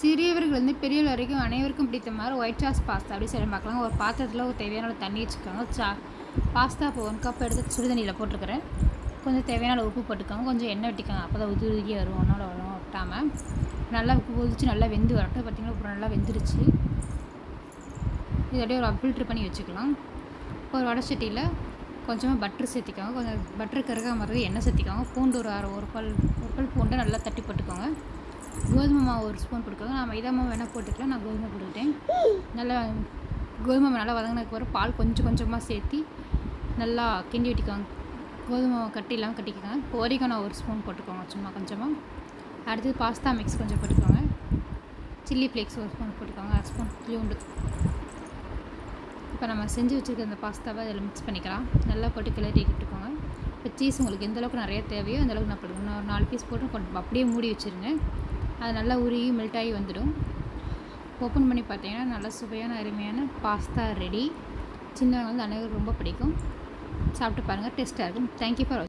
சிறியவர்கள் வந்து பெரியவர் வரைக்கும் அனைவருக்கும் பிடித்த மாதிரி ஒயிட் சாஸ் பாஸ்தா அப்படி சொல்லி பார்க்கலாம் ஒரு பாத்திரத்தில் ஒரு தேவையான அளவு தண்ணி வச்சுக்கோங்க. சா பாஸ்தா இப்போ ஒன் கப் எடுத்து சுடுதண்ணியில் போட்டிருக்கிறேன். கொஞ்சம் தேவையான உப்பு போட்டுக்கோங்க. கொஞ்சம் எண்ணெய் விட்டுக்கோங்க. அப்போ தான் உதிரி உதுகி வரும். ஒன்றால் வரும் ஒட்டாமல் நல்லா கொதிச்சு நல்லா வெந்து வரட்டும். பார்த்திங்கன்னா அப்புறம் நல்லா வெந்துருச்சு. இது அப்படியே ஒரு ஃபில்ட்ரு பண்ணி வச்சுக்கலாம். ஒரு வடச்சட்டியில் கொஞ்சமாக பட்ரு சேர்த்திக்கோங்க. கொஞ்சம் பட்ரு கருகா மாதிரி எண்ணெய் சேர்த்திக்கோங்க. பூண்டு ஒரு அரை ஒரு பல் ஒரு பல் பூண்டை நல்லா தட்டி போட்டுக்கோங்க. கோதுமை மாவு ஒரு ஸ்பூன் போட்டுக்கோங்க. நான் மைதா மாவு வேணால் போட்டுக்கலாம் நான் கோதுமை போட்டுக்கிட்டேன். நல்லா கோதுமை மாவு நல்லா வதங்கினதுக்கு அப்புறம் பால் கொஞ்சம் கொஞ்சமாக சேர்த்து நல்லா கிண்டி வெட்டிக்கோங்க. கோதுமை மாவு கட்டி இல்லாமல் கட்டிக்கோங்க. இப்போ நான் ஒரு ஸ்பூன் போட்டுக்கோங்க. சும்மா கொஞ்சமாக அடுத்தது பாஸ்தா மிக்ஸ் கொஞ்சம் போட்டுக்கோங்க. சில்லி ஃப்ளேக்ஸ் ஒரு ஸ்பூன் போட்டுக்கோங்க. அரை ஸ்பூன் பூண்டு. இப்போ நம்ம செஞ்சு வச்சுருக்க அந்த பாஸ்தாவை அதில் மிக்ஸ் பண்ணிக்கலாம். நல்லா போட்டு கிளறி விட்டுக்கோங்க. இப்போ சீஸ் உங்களுக்கு எந்த அளவுக்கு நிறைய தேவையோ அந்த அளவுக்கு நான் போடுங்க ஒரு நாலு பீஸ் போட்டு கொஞ்சம் அப்படியே மூடி வச்சுருங்க. அது நல்லா உருகி மெல்ட் ஆகி வந்துடும். ஓப்பன் பண்ணி பார்த்தீங்கன்னா நல்லா சுவையான அருமையான பாஸ்தா ரெடி சின்னவங்க வந்து அனைவரும் ரொம்ப பிடிக்கும். சாப்பிட்டு பாருங்கள் டேஸ்ட்டாக இருக்கும். Thank you for